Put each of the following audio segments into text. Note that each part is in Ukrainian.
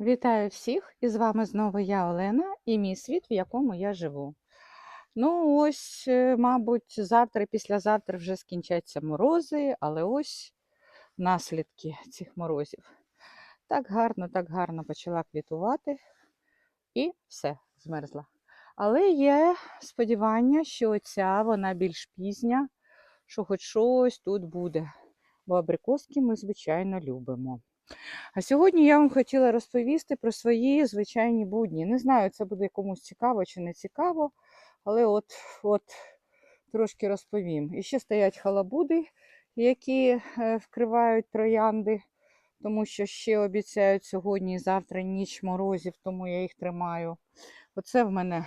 Вітаю всіх! І з вами знову я Олена і мій світ, в якому я живу. Ну, ось, е, мабуть, завтра, післязавтра вже скінчаться морози, але ось наслідки цих морозів. Так гарно, так гарно почала квітувати і все, змерзла. Але є сподівання, що ця вона більш пізня, що хоч щось тут буде. Бо абрикоски ми, звичайно, любимо. А сьогодні я вам хотіла розповісти про свої звичайні будні. Не знаю, це буде комусь цікаво чи не цікаво, але от, от трошки розповім. І ще стоять халабуди, які е, вкривають троянди, тому що ще обіцяють сьогодні і завтра ніч морозів, тому я їх тримаю. Оце в мене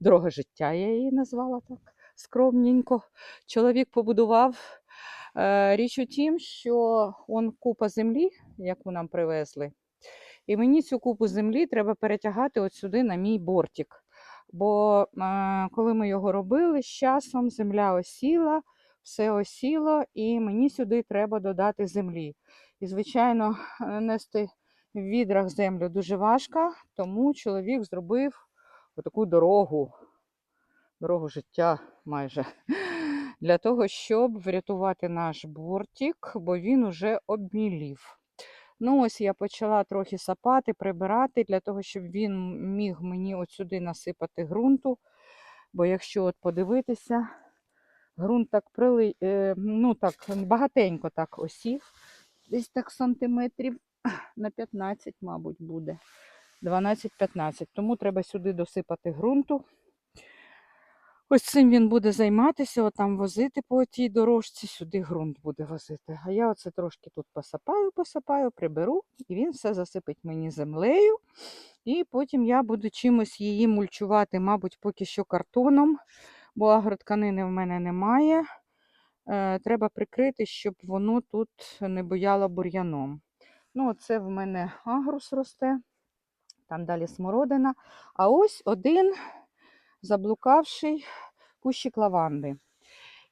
дорога життя, я її назвала так скромненько. Чоловік побудував. Е, Річ у тім, що он купа землі, яку нам привезли, і мені цю купу землі треба перетягати от сюди на мій бортик. Бо е, коли ми його робили, з часом земля осіла, все осіло, і мені сюди треба додати землі. І, звичайно, е, нести в відрах землю дуже важко, тому чоловік зробив отаку дорогу, дорогу життя майже для того, щоб врятувати наш бортик, бо він уже обмілів. Ну, ось я почала трохи сапати, прибирати, для того, щоб він міг мені от сюди насипати ґрунту. Бо якщо от подивитися, ґрунт так прили... е, ну так, багатенько так осів. Десь так сантиметрів на 15, мабуть, буде. 12-15. Тому треба сюди досипати ґрунту. Ось цим він буде займатися, отам возити по тій дорожці, сюди ґрунт буде возити. А я оце трошки тут посапаю, посапаю, приберу, і він все засипить мені землею. І потім я буду чимось її мульчувати, мабуть, поки що картоном, бо агротканини в мене немає. Е, треба прикрити, щоб воно тут не бояло бур'яном. Ну, оце в мене агрус росте, там далі смородина. А ось один заблукавший кущик лаванди.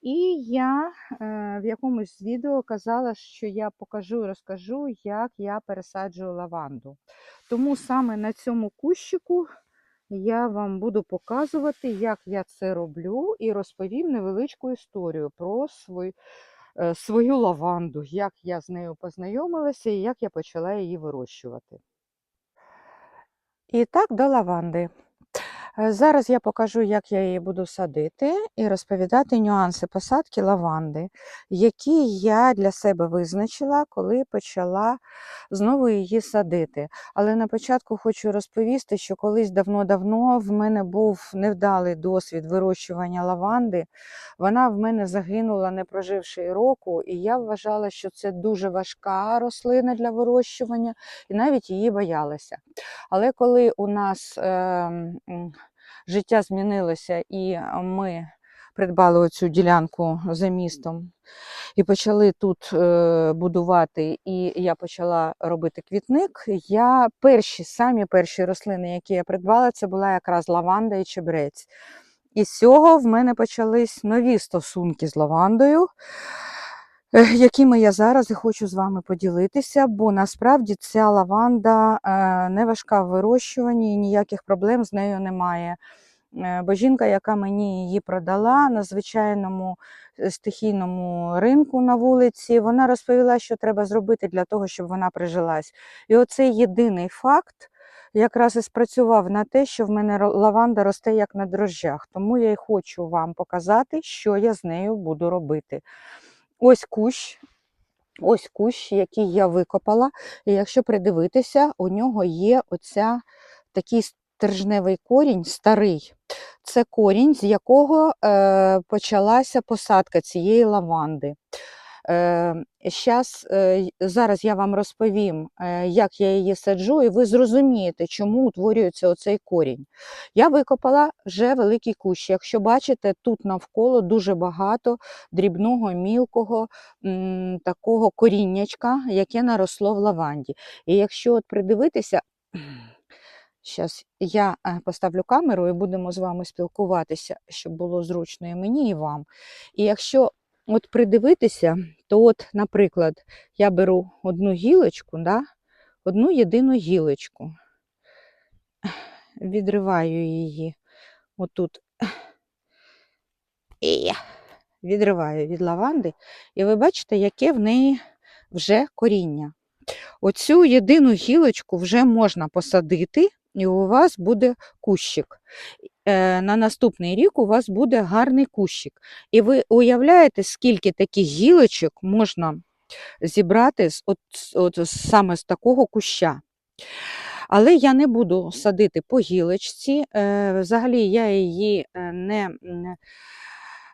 І я е, в якомусь відео казала, що я покажу і розкажу, як я пересаджую лаванду. Тому саме на цьому кущику я вам буду показувати, як я це роблю, і розповім невеличку історію про свою, е, свою лаванду, як я з нею познайомилася і як я почала її вирощувати. І так до лаванди. Е, Зараз я покажу, як я її буду садити, і розповідати нюанси посадки лаванди, які я для себе визначила, коли почала знову її садити. Але на початку хочу розповісти, що колись давно-давно в мене був невдалий досвід вирощування лаванди. Вона в мене загинула, не проживши року, і я вважала, що це дуже важка рослина для вирощування, і навіть її боялася. Але коли у нас е, життя змінилося, і ми придбали оцю ділянку за містом і почали тут е, будувати, і я почала робити квітник. Я перші, самі перші рослини, які я придбала, це була якраз лаванда і чебрець. І з цього в мене почались нові стосунки з лавандою якими я зараз і хочу з вами поділитися, бо насправді ця лаванда е, не важка в вирощуванні ніяких проблем з нею немає. Е, Бо жінка, яка мені її продала на звичайному е, стихійному ринку на вулиці, вона розповіла, що треба зробити для того, щоб вона прижилась. І оцей єдиний факт якраз і спрацював на те, що в мене лаванда росте як на дрожжах. Тому я й хочу вам показати, що я з нею буду робити. Ось кущ, ось кущ, який я викопала. І якщо придивитися, у нього є оця такий стержневий корінь старий. Це корінь, з якого е, почалася посадка цієї лаванди. Е, щас, е, зараз я вам розповім, е, як я її саджу, і ви зрозумієте, чому утворюється оцей корінь. Я викопала вже великий кущ. Якщо бачите, тут навколо дуже багато дрібного, мілкого такого коріннячка, яке наросло в лаванді. І якщо от придивитися, Зараз я поставлю камеру і будемо з вами спілкуватися, щоб було зручно і мені, і вам. І якщо от придивитися, то от, наприклад, я беру одну гілочку, да, одну єдину гілочку. Відриваю її отут. І відриваю від лаванди, і ви бачите, яке в неї вже коріння. Оцю єдину гілочку вже можна посадити, і у вас буде кущик. Е, На наступний рік у вас буде гарний кущик. І ви уявляєте, скільки таких гілочок можна зібрати з, от, от, саме з такого куща. Але я не буду садити по гілочці. Е, Взагалі я її е, не,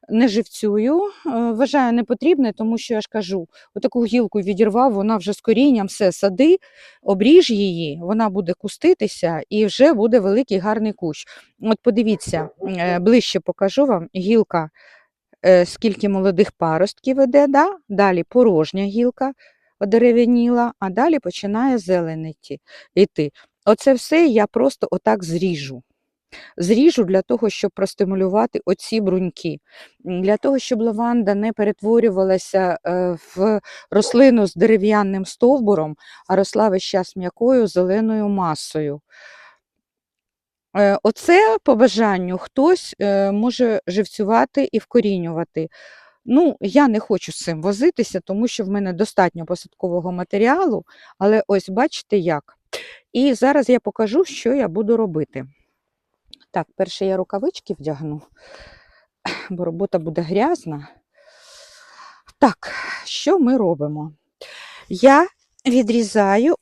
не живцюю. Е, Вважаю не потрібне, тому що я ж кажу, отаку гілку відірвав, вона вже з корінням, все сади, обріж її, вона буде куститися і вже буде великий гарний кущ. От подивіться, е, ближче покажу вам гілка, е, скільки молодих паростків іде, да? далі порожня гілка одерев'яніла, а далі починає зеленіти йти. Оце все я просто отак зріжу. Зріжу для того, щоб простимулювати оці бруньки, для того, щоб лаванда не перетворювалася е, в рослину з дерев'яним стовбуром, а росла весь час м'якою зеленою масою. Е, Оце по бажанню хтось е, може живцювати і вкорінювати. Ну, я не хочу з цим возитися, тому що в мене достатньо посадкового матеріалу, але ось бачите як. І зараз я покажу, що я буду робити. Так, перше я рукавички вдягну, бо робота буде грязна. Так, що ми робимо? Я відрізаю,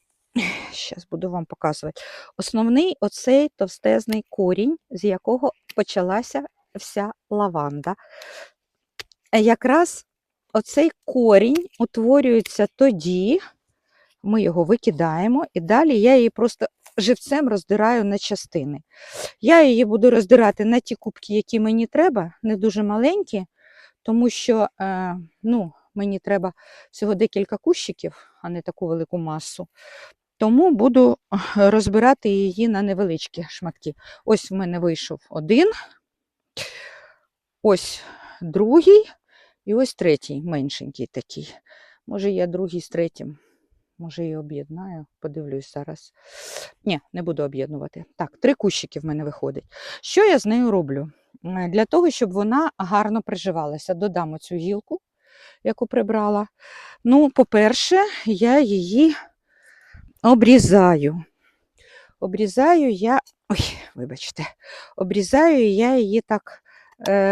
зараз буду вам показувати, основний оцей товстезний корінь, з якого почалася вся лаванда. Якраз оцей корінь утворюється тоді, ми його викидаємо, і далі я її просто живцем роздираю на частини. Я її буду роздирати на ті кубки, які мені треба, не дуже маленькі, тому що е, ну, мені треба всього декілька кущиків, а не таку велику масу. Тому буду е, розбирати її на невеличкі шматки. Ось в мене вийшов один, ось другий і ось третій, меншенький такий. Може, я другий з третім. Може, і об'єднаю, подивлюсь зараз. Ні, не буду об'єднувати. Так, три кущики в мене виходить. Що я з нею роблю? Для того, щоб вона гарно приживалася, додам оцю гілку, яку прибрала. Ну, по-перше, я її обрізаю. Обрізаю я, ой, вибачте, обрізаю я її так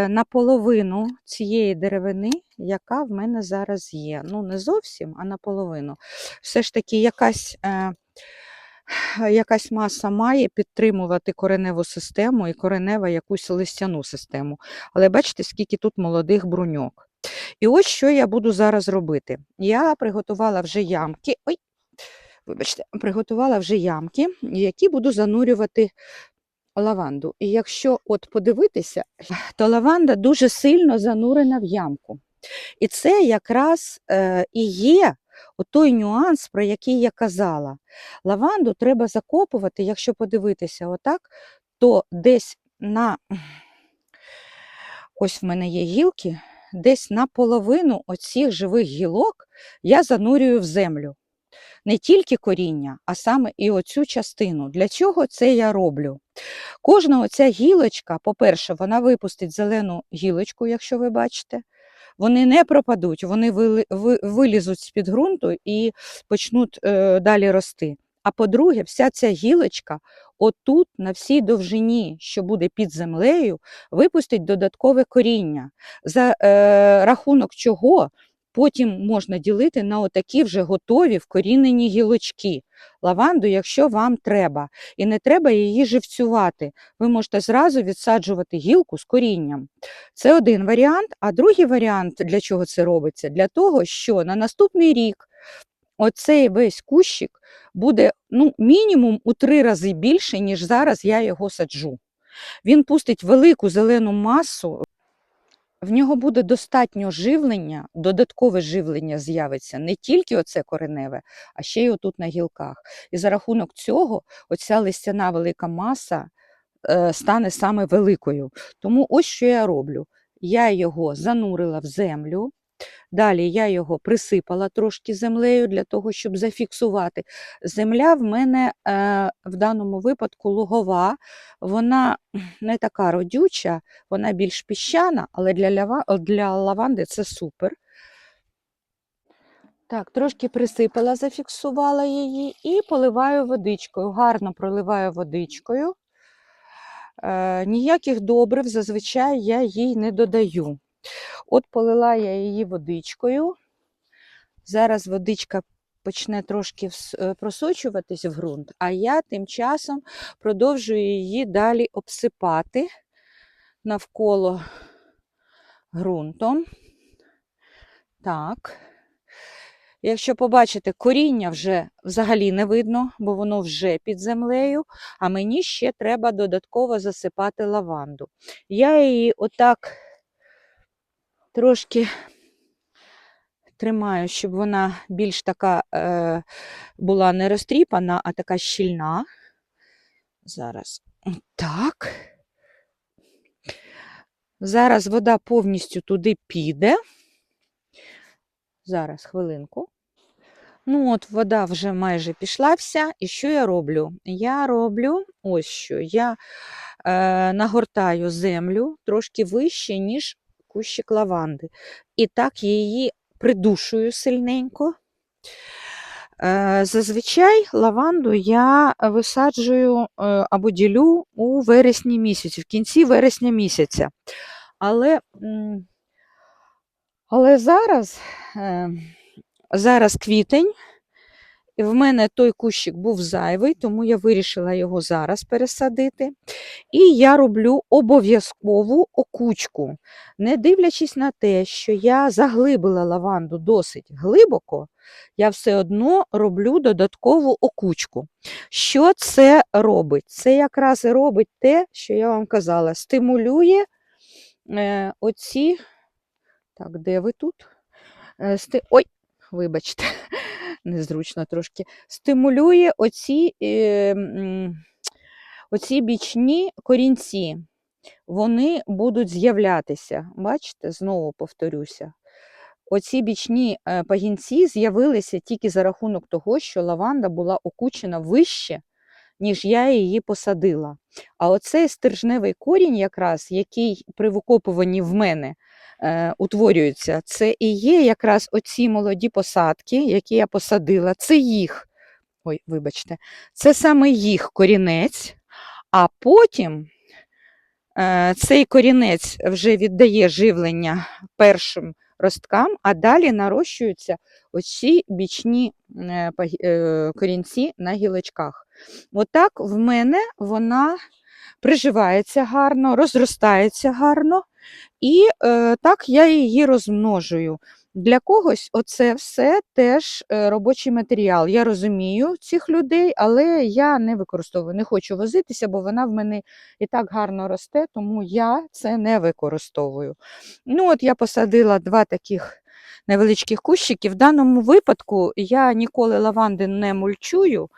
наполовину цієї деревини, яка в мене зараз є. Ну, не зовсім, а наполовину. Все ж таки, якась. Е, Якась маса має підтримувати кореневу систему і коренева якусь листяну систему. Але бачите, скільки тут молодих бруньок. І ось що я буду зараз робити. Я приготувала вже ямки. Ой, вибачте, приготувала вже ямки, які буду занурювати лаванду. І якщо от подивитися, то лаванда дуже сильно занурена в ямку. І це якраз е, і є той нюанс, про який я казала. Лаванду треба закопувати, якщо подивитися отак, то десь на ось в мене є гілки, десь наполовину оцих живих гілок я занурюю в землю. Не тільки коріння, а саме і оцю частину. Для чого це я роблю? Кожна оця гілочка, по-перше, вона випустить зелену гілочку, якщо ви бачите. Вони не пропадуть, вони вилізуть з-під ґрунту і почнуть е, далі рости. А по-друге, вся ця гілочка отут, на всій довжині, що буде під землею, випустить додаткове коріння, за е, рахунок чого потім можна ділити на отакі вже готові вкорінені гілочки. Лаванду, якщо вам треба, і не треба її живцювати. Ви можете зразу відсаджувати гілку з корінням. Це один варіант. А другий варіант, для чого це робиться? Для того, що на наступний рік оцей весь кущик буде ну, мінімум у три рази більше, ніж зараз я його саджу. Він пустить велику зелену масу. В нього буде достатньо живлення, додаткове живлення з'явиться не тільки оце кореневе, а ще й отут на гілках. І за рахунок цього оця листяна велика маса е, стане саме великою. Тому ось що я роблю. Я його занурила в землю, Далі я його присипала трошки землею для того, щоб зафіксувати. Земля в мене е, в даному випадку лугова, вона не така родюча, вона більш піщана, але для, для лаванди це супер. Так, трошки присипала, зафіксувала її і поливаю водичкою. Гарно проливаю водичкою. Е, ніяких добрив зазвичай я їй не додаю. От полила я її водичкою. Зараз водичка почне трошки е, просочуватись в ґрунт, а я тим часом продовжую її далі обсипати навколо ґрунтом. Так. Якщо побачите, коріння вже взагалі не видно, бо воно вже під землею, а мені ще треба додатково засипати лаванду. Я її отак трошки тримаю, щоб вона більш така е, була не розтріпана, а така щільна. Зараз так. Зараз вода повністю туди піде. Зараз хвилинку. Ну, от вода вже майже пішла вся. І що я роблю? Я роблю ось що. Я е, нагортаю землю трошки вище, ніж кущик лаванди. І так її придушую сильненько. Е, зазвичай лаванду я висаджую е, або ділю у вересні місяці, в кінці вересня місяця. Але, але зараз, е, зараз квітень, в мене той кущик був зайвий, тому я вирішила його зараз пересадити. І я роблю обов'язкову окучку. Не дивлячись на те, що я заглибила лаванду досить глибоко, я все одно роблю додаткову окучку. Що це робить? Це якраз робить те, що я вам казала, стимулює е, оці. Так, де ви тут? Е. Ой, вибачте, незручно трошки. Стимулює оці, е, оці бічні корінці. Вони будуть з'являтися. Бачите, знову повторюся. Оці бічні е, пагінці з'явилися тільки за рахунок того, що лаванда була окучена вище, ніж я її посадила. А оцей стержневий корінь, якраз, який при викопуванні в мене е, утворюється, це і є якраз оці молоді посадки, які я посадила. Це їх, ой, вибачте, це саме їх корінець, а потім е, цей корінець вже віддає живлення першим росткам, а далі нарощуються оці бічні е, корінці на гілочках. Отак в мене вона приживається гарно, розростається гарно, і е, так я її розмножую. Для когось оце все теж е, робочий матеріал. Я розумію цих людей, але я не використовую, не хочу возитися, бо вона в мене і так гарно росте, тому я це не використовую. Ну, от я посадила два таких невеличких кущики. В даному випадку я ніколи лаванди не мульчую,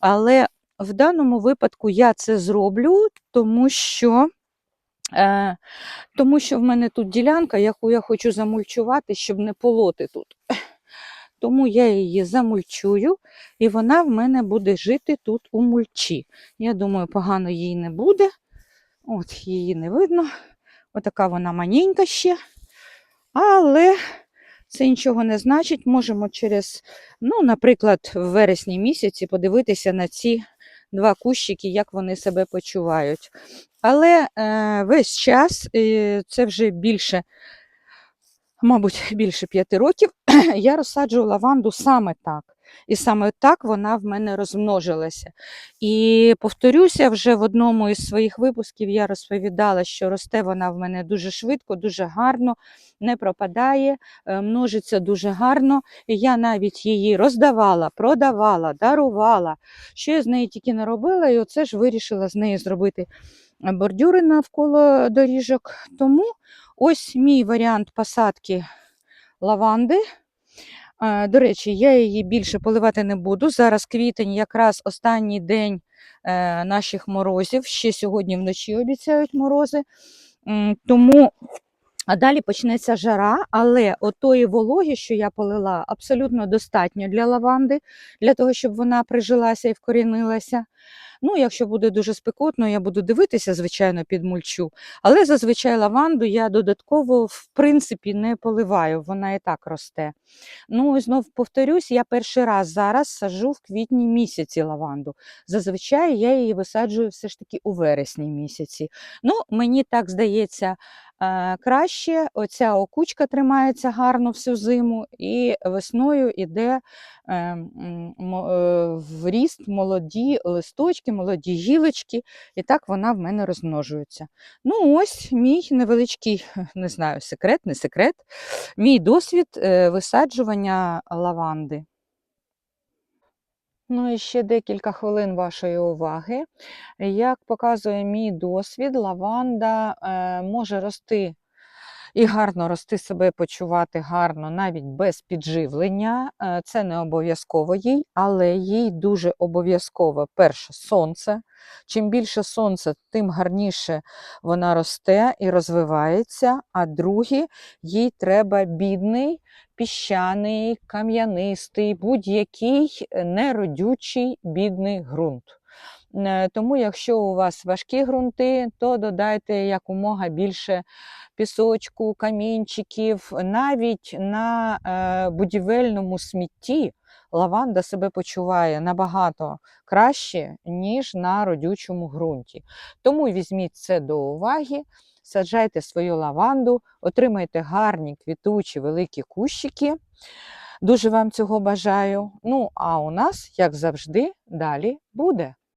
але в даному випадку я це зроблю, тому що. Е, тому що в мене тут ділянка, яку я хочу замульчувати, щоб не полоти тут. Тому я її замульчую, і вона в мене буде жити тут у мульчі. Я думаю, погано їй не буде. От її не видно. Отака вона маненька ще. Але це нічого не значить. Можемо через, ну, наприклад, в вересні місяці подивитися на ці два кущики, як вони себе почувають. Але е, весь час, це вже більше, мабуть, більше п'яти років, я розсаджую лаванду саме так. І саме так вона в мене розмножилася. І повторюся, вже в одному із своїх випусків я розповідала, що росте вона в мене дуже швидко, дуже гарно, не пропадає, е, множиться дуже гарно. І я навіть її роздавала, продавала, дарувала. Що я з нею тільки не робила, і оце ж вирішила з нею зробити бордюри навколо доріжок. Тому ось мій варіант посадки лаванди. Е, До речі, я її більше поливати не буду. Зараз квітень, якраз останній день е, наших морозів. Ще сьогодні вночі обіцяють морози. Тому А далі почнеться жара, але отої вологи, що я полила, абсолютно достатньо для лаванди, для того, щоб вона прижилася і вкорінилася. Ну, якщо буде дуже спекотно, я буду дивитися, звичайно, під мульчу. Але зазвичай лаванду я додатково, в принципі, не поливаю, вона і так росте. Ну, і знов повторюсь, я перший раз зараз саджу в квітні місяці лаванду. Зазвичай я її висаджую все ж таки у вересні місяці. Ну, мені так здається, е, краще. Оця окучка тримається гарно всю зиму, і весною йде е, м, мо- е, в ріст молоді листочки, молоді гілочки, і так вона в мене розмножується. Ну, ось мій невеличкий, не знаю, секрет, не секрет, мій досвід е, висаджування лаванди. Ну і ще декілька хвилин вашої уваги. Як показує мій досвід, лаванда е, може рости і гарно рости себе, почувати гарно навіть без підживлення. Е, Це не обов'язково їй, але їй дуже обов'язково перше сонце. Чим більше сонця, тим гарніше вона росте і розвивається. А друге, їй треба бідний, піщаний, кам'янистий, будь-який неродючий бідний ґрунт. Е, Тому, якщо у вас важкі ґрунти, то додайте якомога більше пісочку, камінчиків. Навіть на е, будівельному смітті лаванда себе почуває набагато краще, ніж на родючому ґрунті. Тому візьміть це до уваги, саджайте свою лаванду, отримайте гарні квітучі великі кущики. Дуже вам цього бажаю. Ну, а у нас, як завжди, далі буде.